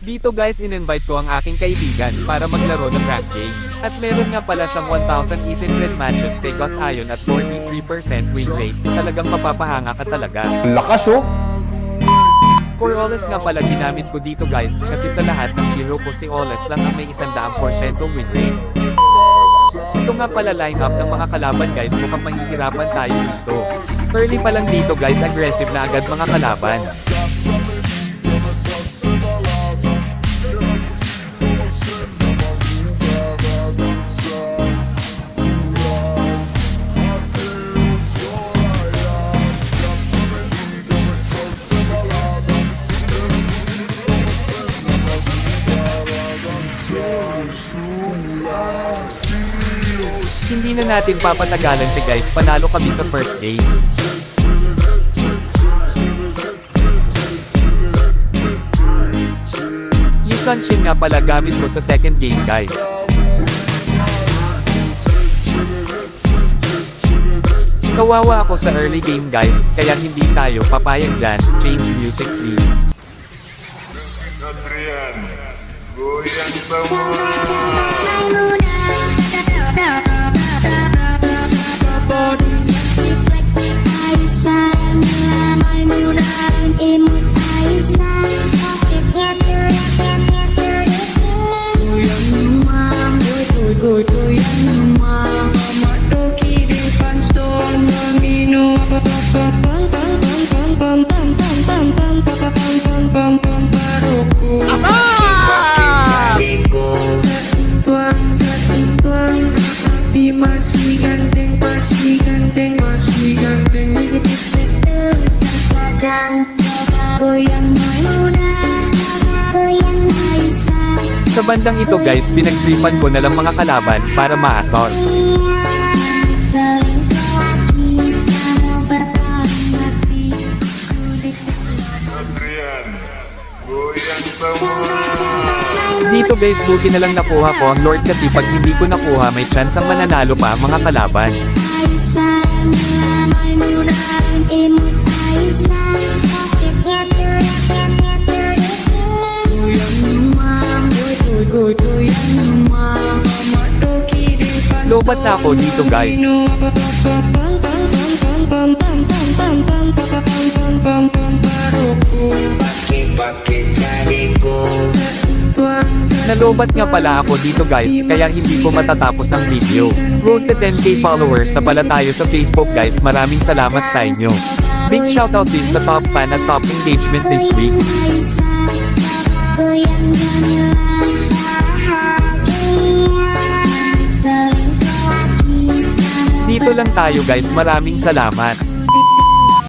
Dito guys in-invite ko ang aking kaibigan para maglaro ng rank game. At meron nga pala siyang 1,800 matches kay Gus Ion at 43% win rate. Talagang mapapahanga ka talaga. Lakas oh. For Oles nga pala ginamit ko dito guys kasi sa lahat ng hero ko si Oles lang ang may 100% win rate. Ito nga pala lineup ng mga kalaban guys mukhang mahihirapan tayo dito. Early pa lang dito guys aggressive na agad mga kalaban. Hindi na natin papatagalan te guys panalo kami sa first game. Yung Sunshin nga pala gamit ko sa second game guys. Kawawa ako sa early game guys, kaya hindi tayo papayag dyan. Change music please. Adrian, sama. Coba Sa bandang ito guys, pinagtripan ko na lang mga kalaban para maasor. Dito guys, buti na lang nakuha ko ang Lord kasi pag hindi ko nakuha may chance ang mananalo pa mga kalaban. Lobat na ako dito guys. Nalobat nga pala ako dito guys, kaya hindi ko matatapos ang video. Road to 10k followers na pala tayo sa Facebook guys, maraming salamat sa inyo. Big shoutout din sa top fan at top engagement this week. Dito lang tayo guys, maraming salamat.